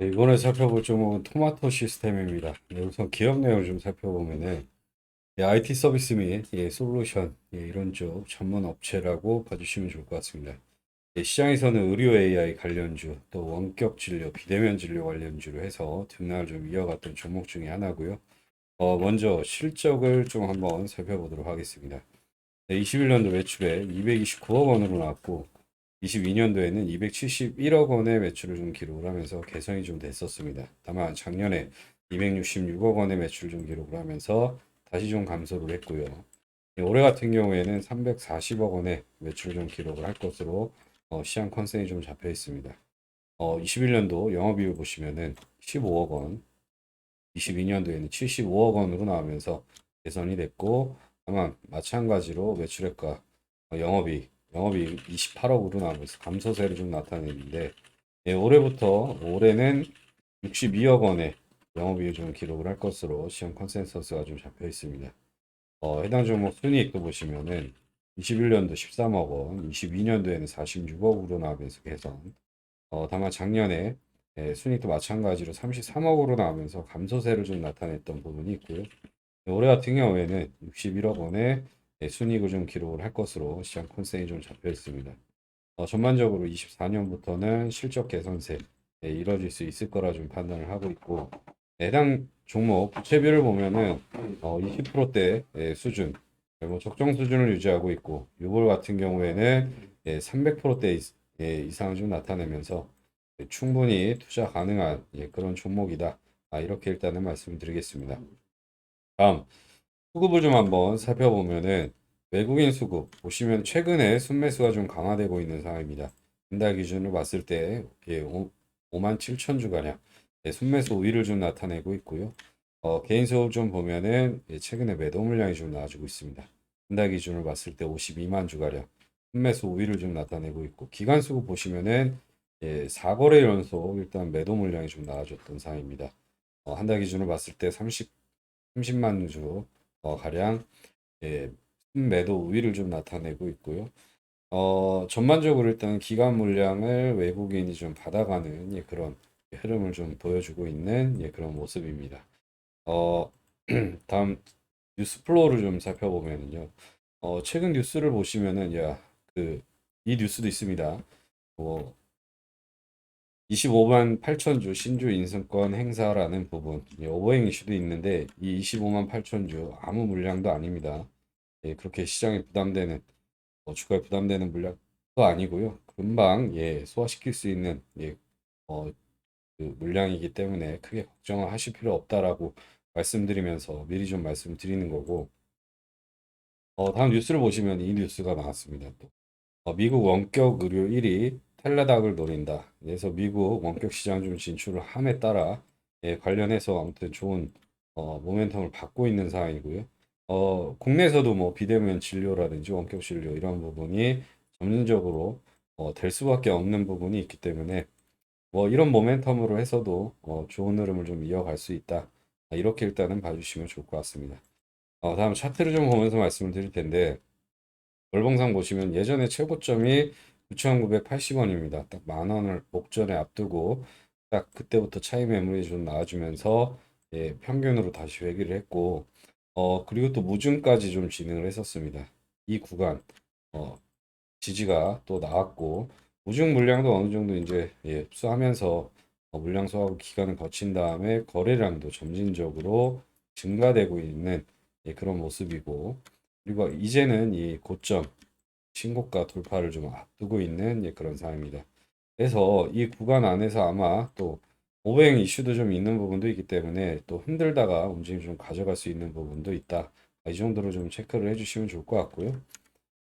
네, 이번에 살펴볼 종목은 토마토 시스템입니다. 네, 우선 기업 내용 좀 살펴보면은 예, IT 서비스 및 예, 솔루션 예, 이런 쪽 전문 업체라고 봐주시면 좋을 것 같습니다. 예, 시장에서는 의료 AI 관련주, 또 원격 진료, 비대면 진료 관련주로 해서 등락을 좀 이어갔던 종목 중에 하나고요. 어, 먼저 실적을 좀 한번 살펴보도록 하겠습니다. 네, 21년도 매출에 229억 원으로 나왔고 22년도에는 271억 원의 매출을 좀 기록을 하면서 개선이 좀 됐었습니다. 다만 작년에 266억 원의 매출을 좀 기록을 하면서 다시 좀 감소를 했고요. 예, 올해 같은 경우에는 340억 원의 매출을 좀 기록을 할 것으로 어, 시장 컨센이 좀 잡혀 있습니다. 어, 21년도 영업이익을 보시면은 15억 원, 22년도에는 75억 원으로 나오면서 개선이 됐고, 다만 마찬가지로 매출액과 어, 영업이익, 영업이익 28억으로 나오면서 감소세를 좀 나타내는데, 예, 올해부터 올해는 62억 원의 영업이익을 좀 기록을 할 것으로 시장 컨센서스가 좀 잡혀 있습니다. 어, 해당 종목 순이익도 보시면은 21년도 13억 원, 22년도에는 46억으로 나오면서 개선. 어, 다만 작년에 예, 순이익도 마찬가지로 33억으로 나오면서 감소세를 좀 나타냈던 부분이 있고요. 올해 같은 경우에는 61억 원의 예, 순이익을 좀 기록을 할 것으로 시장 컨센이 좀 잡혀 있습니다. 어, 전반적으로 24년부터는 실적 개선세 예, 이뤄질 수 있을 거라 좀 판단을 하고 있고 해당 종목 부채비를 보면은 어, 20%대 예, 수준 뭐 적정 수준을 유지하고 있고 6월 같은 경우에는 예, 300%대 이- 예, 이상을 좀 나타내면서 예, 충분히 투자 가능한 예, 그런 종목이다. 아, 이렇게 일단은 말씀드리겠습니다. 다음 수급을 좀 한번 살펴보면은 외국인 수급 보시면 최근에 순매수가 좀 강화되고 있는 상황입니다. 이달 기준으로 봤을 때 예, 5만 7천 주가량 예, 순매수 우위를 좀 나타내고 있고요. 어, 개인 수급 좀 보면은 예, 최근에 매도 물량이 좀 나와주고 있습니다. 한달 기준으로 봤을 때 52만 주가량 순매수 우위를 좀 나타내고 있고 기간 수급 보시면은 예, 4거래 연속 일단 매도 물량이 좀 나와줬던 상황입니다. 어, 한달 기준으로 봤을 때 30, 30만 주 어, 가량 예, 매도 우위를 좀 나타내고 있고요. 어, 전반적으로 일단 기간 물량을 외국인이 좀 받아가는 예, 그런 흐름을 좀 보여주고 있는 예, 그런 모습입니다. 어, 다음 뉴스 플로우를 좀 살펴보면요. 어, 최근 뉴스를 보시면은 야, 그, 이 뉴스도 있습니다. 뭐 25만 8천 주 신주 인증권 행사라는 부분, 예, 오버행 이슈도 있는데 이 25만 8천 주 아무 물량도 아닙니다. 예, 그렇게 시장에 부담되는 어, 주가에 부담되는 물량도 아니고요. 금방 예, 소화시킬 수 있는 예, 어, 그 물량이기 때문에 크게 걱정을 하실 필요 없다라고 말씀드리면서 미리 좀 말씀드리는 거고. 어, 다음 뉴스를 보시면 이 뉴스가 나왔습니다. 또 어, 미국 원격 의료 1위 텔레닥을 노린다. 그래서 미국 원격 시장 좀 진출을 함에 따라 예, 관련해서 아무튼 좋은 어, 모멘텀을 받고 있는 상황이고요. 어, 국내에서도 뭐 비대면 진료라든지 원격 진료 이런 부분이 점진적으로 어, 될 수밖에 없는 부분이 있기 때문에 뭐 이런 모멘텀으로 해서도 어, 좋은 흐름을 좀 이어갈 수 있다. 아, 이렇게 일단은 봐주시면 좋을 것 같습니다. 어, 다음 차트를 좀 보면서 말씀을 드릴 텐데 월봉상 보시면 예전에 최고점이 9,980원입니다. 딱 만 원을 목전에 앞두고 딱 그때부터 차이 매물이 좀 나와주면서 예, 평균으로 다시 회귀를 했고 어, 그리고 또 무중까지 좀 진행을 했었습니다. 이 구간 어, 지지가 또 나왔고 무중 물량도 어느 정도 이제 예, 흡수하면서 어, 물량 소화하고 기간을 거친 다음에 거래량도 점진적으로 증가되고 있는 예, 그런 모습이고 그리고 이제는 이 고점 신고가 돌파를 좀 앞두고 있는 예, 그런 상황입니다. 그래서 이 구간 안에서 아마 또 오버행 이슈도 좀 있는 부분도 있기 때문에 또 흔들다가 움직임 좀 가져갈 수 있는 부분도 있다. 이 정도로 좀 체크를 해주시면 좋을 것 같고요.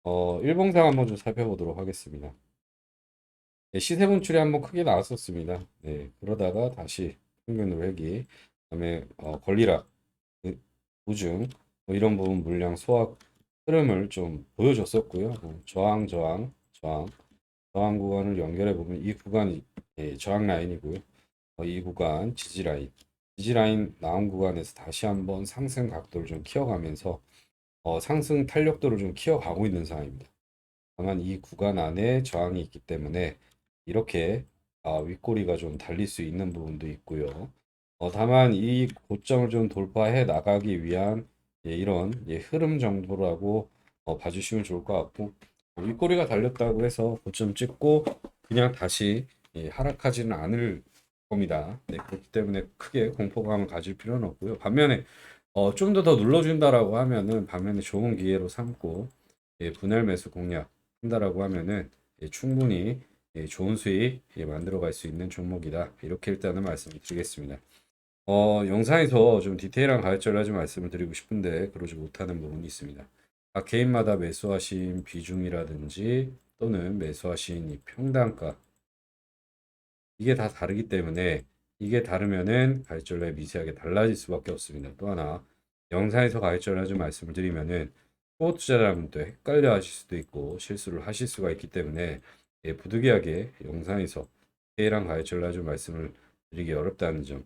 어, 일봉상 한번 좀 살펴보도록 하겠습니다. 네, 시세 분출이 한번 크게 나왔었습니다. 네, 그러다가 다시 평균으로 회귀, 그다음에 어, 권리락, 그, 우중 뭐 이런 부분 물량 소화 흐름을 좀 보여줬었고요. 뭐 저항, 저항, 저항, 저항 구간을 연결해 보면 이 구간이 예, 저항 라인이고요. 어, 이 구간 지지 라인, 지지 라인 나온 구간에서 다시 한번 상승 각도를 좀 키워가면서 어, 상승 탄력도를 좀 키워가고 있는 상황입니다. 다만 이 구간 안에 저항이 있기 때문에 이렇게 아, 윗꼬리가 좀 달릴 수 있는 부분도 있고요. 어, 다만 이 고점을 좀 돌파해 나가기 위한 예, 이런 예, 흐름 정도라고 어, 봐주시면 좋을 것 같고 어, 윗꼬리가 달렸다고 해서 고점 찍고 그냥 다시 예, 하락하지는 않을 겁니다. 네, 그렇기 때문에 크게 공포감을 가질 필요는 없고요. 반면에 어, 좀 더 더 눌러준다라고 하면은 반면에 좋은 기회로 삼고 예, 분할 매수 공략 한다라고 하면은 예, 충분히 예, 좋은 수익 예, 만들어갈 수 있는 종목이다. 이렇게 일단은 말씀을 드리겠습니다. 어, 영상에서 좀 디테일한 가격전을 좀 말씀을 드리고 싶은데 그러지 못하는 부분이 있습니다. 각 개인마다 매수하신 비중이라든지 또는 매수하신 이 평단가 이게 다 다르기 때문에 이게 다르면은 가격전에 미세하게 달라질 수밖에 없습니다. 또 하나 영상에서 가격전을 좀 말씀을 드리면은 초보 투자자분도 헷갈려 하실 수도 있고 실수를 하실 수가 있기 때문에 예, 부득이하게 영상에서 디테일한 가격전을 좀 말씀을 드리기 어렵다는 점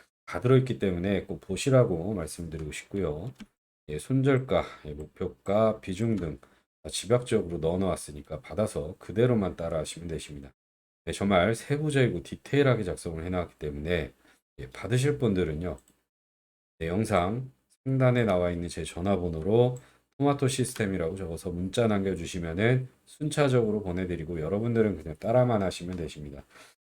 다 들어있기 때문에 꼭 보시라고 말씀드리고 싶고요. 예, 손절가, 예, 목표가, 비중 등 집약적으로 넣어 놓았으니까 받아서 그대로만 따라 하시면 되십니다. 네, 정말 세부적이고 디테일하게 작성을 해놨기 때문에 예, 받으실 분들은요. 네, 영상 상단에 나와 있는 제 전화번호로 토마토 시스템이라고 적어서 문자 남겨주시면은 순차적으로 보내드리고 여러분들은 그냥 따라만 하시면 되십니다.